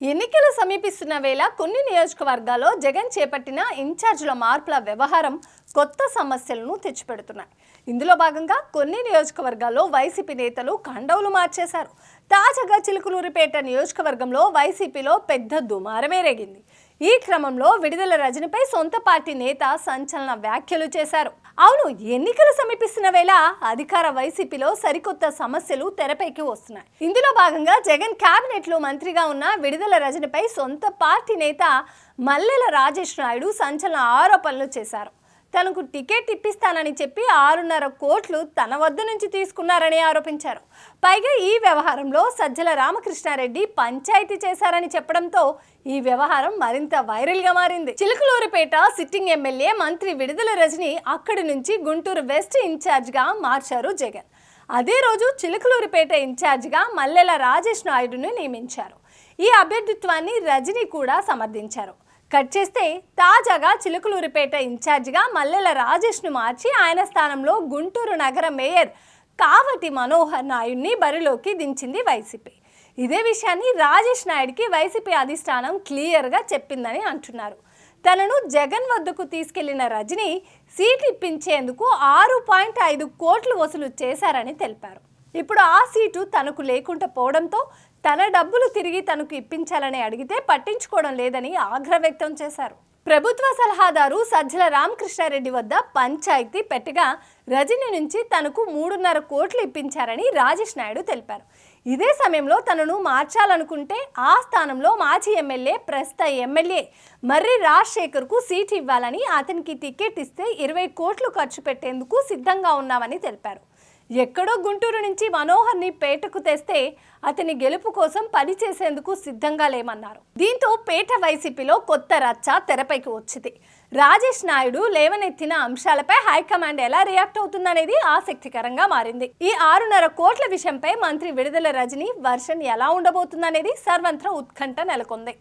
ఎన్నికలు సమీపిస్తున్న వేళ కొన్ని నియోజకవర్గాల్లో జగన్ చేపట్టిన ఇన్ఛార్జీల మార్పుల వ్యవహారం కొత్త సమస్యలను తెచ్చిపెడుతున్నాయి. ఇందులో భాగంగా కొన్ని నియోజకవర్గాల్లో వైసీపీ నేతలు కండవులు మార్చేశారు. తాజాగా చిలుకలూరిపేట నియోజకవర్గంలో వైసీపీలో పెద్ద దుమారమే రేగింది. ఈ క్రమంలో విడుదల రజనిపై సొంత పార్టీ నేత సంచలన వ్యాఖ్యలు చేశారు. అవును ఎన్నికలు సమీపిస్తున్న వేళ అధికార వైసీపీలో సరికొత్త సమస్యలు తెరపైకి వస్తున్నాయి. ఇందులో భాగంగా జగన్ కేబినెట్లో మంత్రిగా ఉన్న విడుదల రజనిపై సొంత పార్టీ నేత మల్లెల రాజేష్ నాయుడు సంచలన ఆరోపణలు చేశారు. తనకు టికెట్ ఇప్పిస్తానని చెప్పి ఆరున్నర కోట్లు తన వద్ద నుంచి తీసుకున్నారని ఆరోపించారు. పైగా ఈ వ్యవహారంలో సజ్జల రామకృష్ణారెడ్డి పంచాయతీ చేశారని చెప్పడంతో ఈ వ్యవహారం మరింత వైరల్గా మారింది. చిలుకలూరిపేట సిట్టింగ్ ఎమ్మెల్యే మంత్రి విడుదల రజని అక్కడి నుంచి గుంటూరు వెస్ట్ ఇన్ఛార్జ్గా మార్చారు జగన్. అదే రోజు చిలుకలూరిపేట ఇన్ఛార్జిగా మల్లెల రాజేష్ నాయుడును నియమించారు. ఈ అభ్యర్థిత్వాన్ని రజని కూడా సమర్థించారు. కట్ చేస్తే తాజాగా చిలుకలూరిపేట ఇన్ఛార్జిగా మల్లెల రాజేష్ను మార్చి ఆయన స్థానంలో గుంటూరు నగర మేయర్ కావటి మనోహర్ నాయుడిని బరిలోకి దించింది వైసీపీ. ఇదే విషయాన్ని రాజేష్ నాయుడికి వైసీపీ అధిష్టానం క్లియర్గా చెప్పిందని అంటున్నారు. తనను జగన్ వద్దకు తీసుకెళ్ళిన రజని సీట్ ఇప్పించేందుకు ఆరు పాయింట్ ఐదు కోట్లు వసూలు చేశారని తెలిపారు. ఇప్పుడు ఆ సీటు తనకు లేకుండా పోవడంతో తన డబ్బులు తిరిగి తనకు ఇప్పించాలని అడిగితే పట్టించుకోవడం లేదని ఆగ్రహ వ్యక్తం చేశారు. ప్రభుత్వ సలహాదారు సజ్జల రామకృష్ణారెడ్డి వద్ద పంచాయతీ పెట్టగా రజని నుంచి తనకు మూడున్నర కోట్లు ఇప్పించారని రాజేష్ నాయుడు తెలిపారు. ఇదే సమయంలో తనను మార్చాలనుకుంటే ఆ స్థానంలో మాజీ ఎమ్మెల్యే ప్రస్తుత ఎమ్మెల్యే మర్రి రాజశేఖర్కు సీట్ ఇవ్వాలని అతనికి టికెట్ ఇస్తే ఇరవై కోట్లు ఖర్చు పెట్టేందుకు సిద్ధంగా ఉన్నామని తెలిపారు. ఎక్కడో గుంటూరు నుంచి మనోహర్ని పేటకు తెస్తే అతని గెలుపు కోసం పని చేసేందుకు సిద్ధంగా లేమన్నారు. దీంతో పేట వైసీపీలో కొత్త రచ్చ తెరపైకి వచ్చింది. రాజేష్ నాయుడు లేవనెత్తిన అంశాలపై హైకమాండ్ ఎలా రియాక్ట్ అవుతుందనేది ఆసక్తికరంగా మారింది. ఈ ఆరున్నర కోట్ల విషయంపై మంత్రి విడుదల రజని వర్షన్ ఎలా ఉండబోతుందనేది సర్వంత్ర ఉత్కంఠ నెలకొంది.